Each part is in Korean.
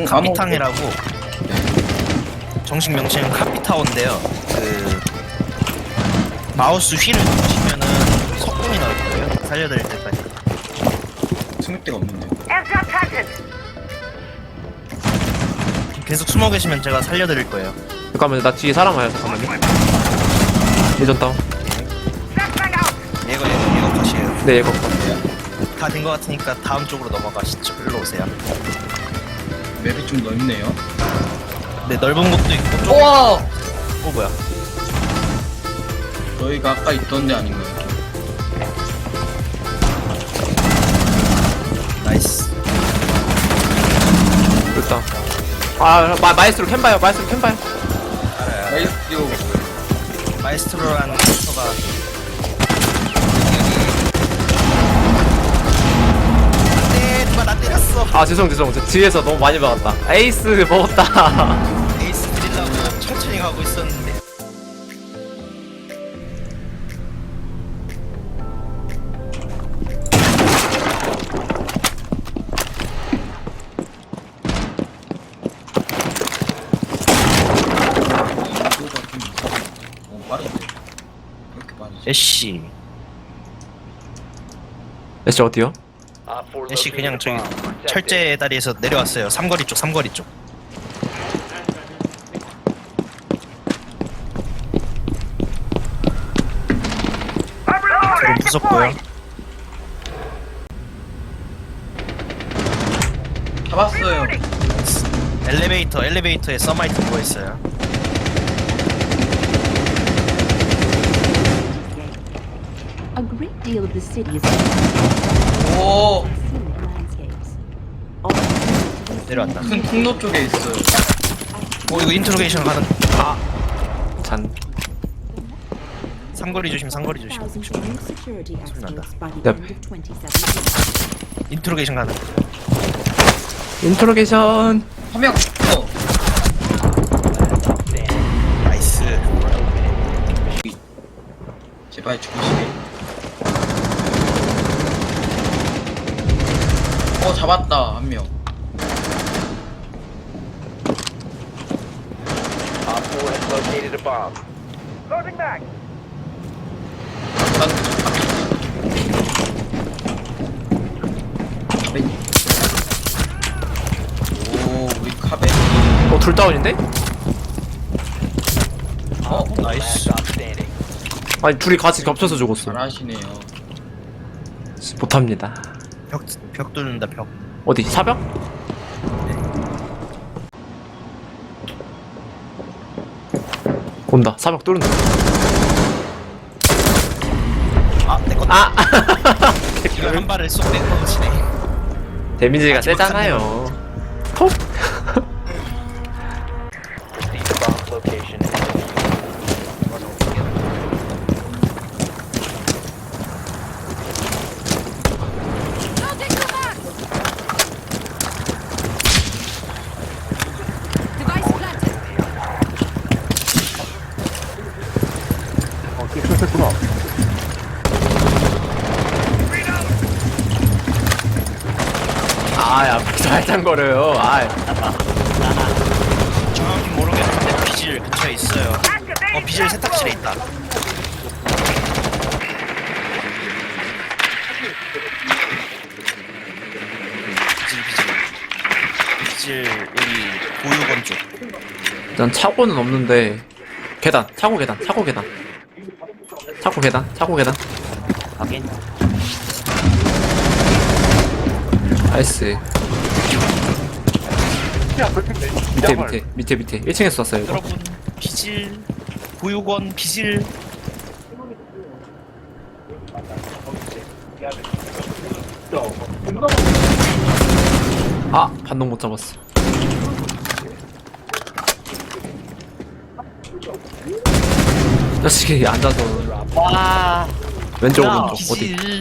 안 카피탕이라고 정식 명칭은 카피타워인데요. 그 마우스 휠을 누르시면은 석궁이 나올 거예요. 살려드릴 때까지. 승립대가 없는데. 계속 숨어 계시면 제가 살려드릴 거예요. 잠깐만요 나 뒤에 사람 와요 잠깐만요 예전 다운 Flashbang out. 얘가 얘가 얘가 컷이에요. 네 이거 다 된 것 같으니까 다음 쪽으로 넘어가시죠. 일로 오세요. 맵이 좀 넓네요. 네 넓은 곳도 있고 좀. 우와! 어 뭐야? 저희가 아까 있던 데 아닌가요? 나이스. 일단 아 마, 마이스트로 캠 봐요 마이스트로 캠 봐요 알아요. 나이스 띄워. 마이스트로라는 캐릭터가 아 죄송 죄송 저 뒤에서 너무 많이 박았다 에이스 먹었다 에이스 드리려고 천천히 가고 있었는데. 어, 빠른데. 왜 이렇게 빠르지? 애쉬. 애쉬 어디요? 애쉬 그냥 저기 철제 다리에서 내려왔어요. 삼거리 쪽, 삼거리 쪽. 조금 무섭고요. 잡았어요. 엘리베이터, 엘리베이터에 서마이트 누워 있어요. A great deal of the city is 오! 내려왔다. 큰 통로 쪽에 있어요. 오 이거 인트로게이션 가는. 잔 삼거리 조심, 삼거리 조심. Thousand new security 난다. extras by the Yep. end of 2017. 인트로게이션 가는. 인트로게이션 한 명! 어! 나이스. 제발 죽으시게. 어, 잡았다, 한 명. Loading back. 난 카베. 오, 우리 카베. 어 둘 다운인데? 어, 나이스. 아니 둘이 같이 겹쳐서 죽었어 잘하시네요. 못합니다 벽, 벽 뚫는다, 벽. 어디 사벽? 온다 사벽 뚫는다 아, 내 거. 아 한 발을 쏙 내꺼치네. 데미지가 세잖아요 아야 살짝 거려요 아 정확히 모르겠는데 비질 근처에 있어요. 어, 비질 세탁실에 있다. 비질, 비질. 비질, 여기, 보육원 쪽. 난 차고는 없는데 계단 차고 계단 차고 계단 차고 계단 차고 계단 확인. 나이스. 밑에 밑에 밑에 밑에. 1층에서 쐈어요 이거. 여러분, 비질, 보육원, 비질. 아 반동 못 잡았어. 자식이 앉아서 와, 왼쪽 오른쪽 어디? 비질.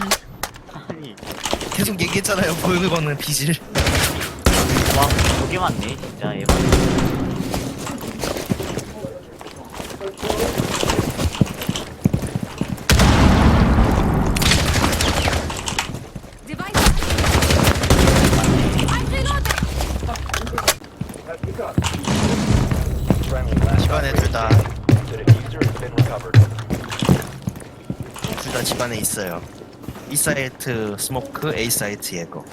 있잖아요. 보이는 거는 비질. 와 저게 맞네 진짜. 얘 집안에 둘다. 둘 다 집안에 있어요. 이 사이트 스모크, A 사이트 예거.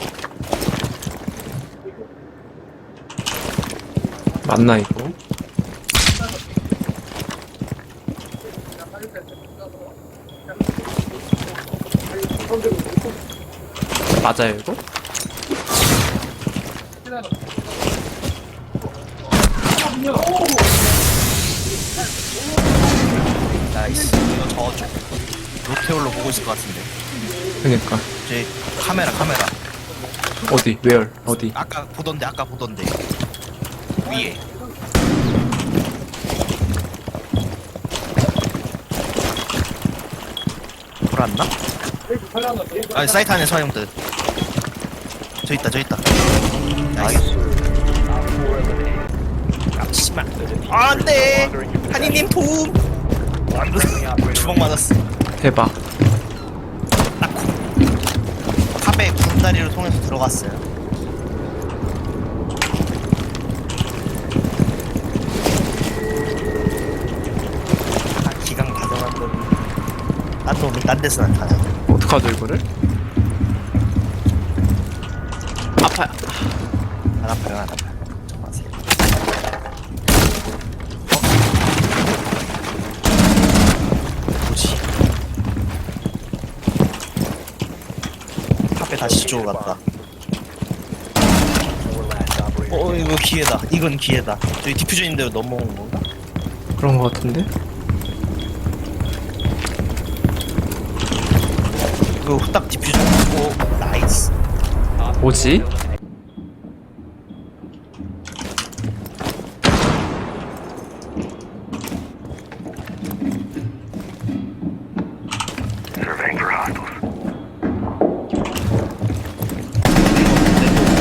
맞나 이거? 맞아요 이거? 나이스. 이거 저쪽. 로테올로 보고 있을 것 같은데. 그니까 제 카메라 카메라. 어디? 웨얼? 어디? 아까 보던데 아까 보던데. 위에. 돌았나? 아니 사이트 안에 서형들. 저 있다 저 있다. 나이스. 아 씨발. 안돼. 한이님 도움. 주먹 맞았어. 대박 탑에 군다리를 통해서 들어갔어요. 아, 기강 가져간 놈이 딴 놈이 딴 데서 나타나. 어떡하죠 이거를? 아파요 안 아파요, 안 아파요. 다시 주워 갔다. 어, 이거 기회다. 이건 기회다. 저희 디퓨저인데로 넘어온 건가? 그런 거 같은데? 이거 후딱 디퓨저. 오, 나이스. 뭐지?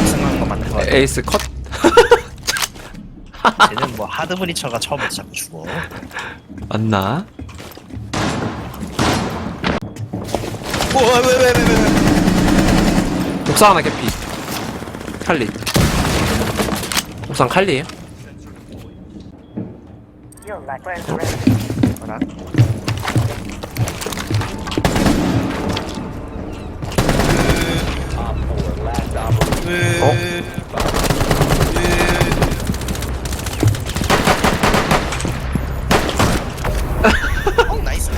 이상한 거 맞는 거 같아. 에이스 컷? 쟤는 뭐 하드 브리처가 처음부터 자꾸 죽어. 맞나? 오, 왜, 왜, 왜, 왜, 왜. 옥상 하나 개피 칼리 옥상 칼리에요? 뭐라? 어? 어, 나이스.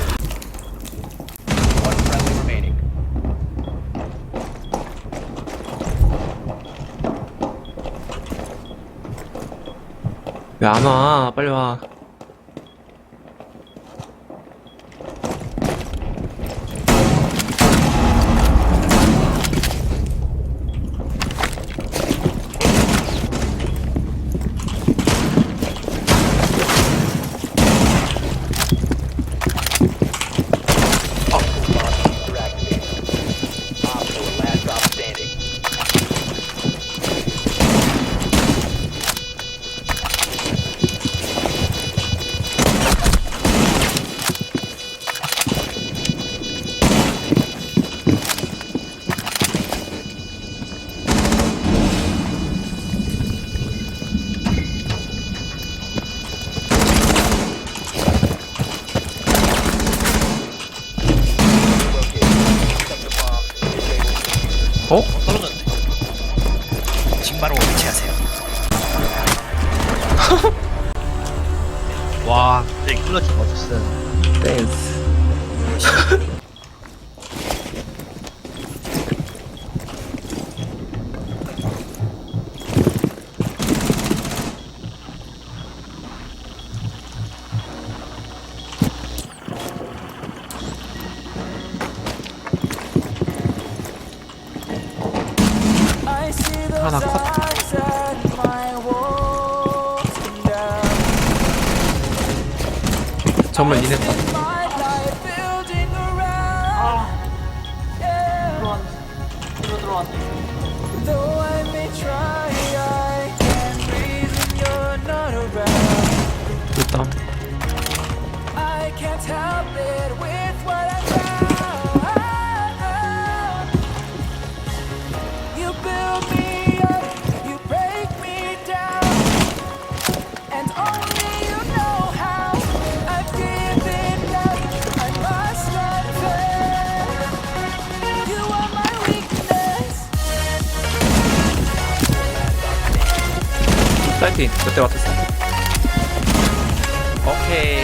왜안 와? 빨리 와. 하나 컷. 정말 인했다. 일단 사이트 몇대 맞췄어 오케이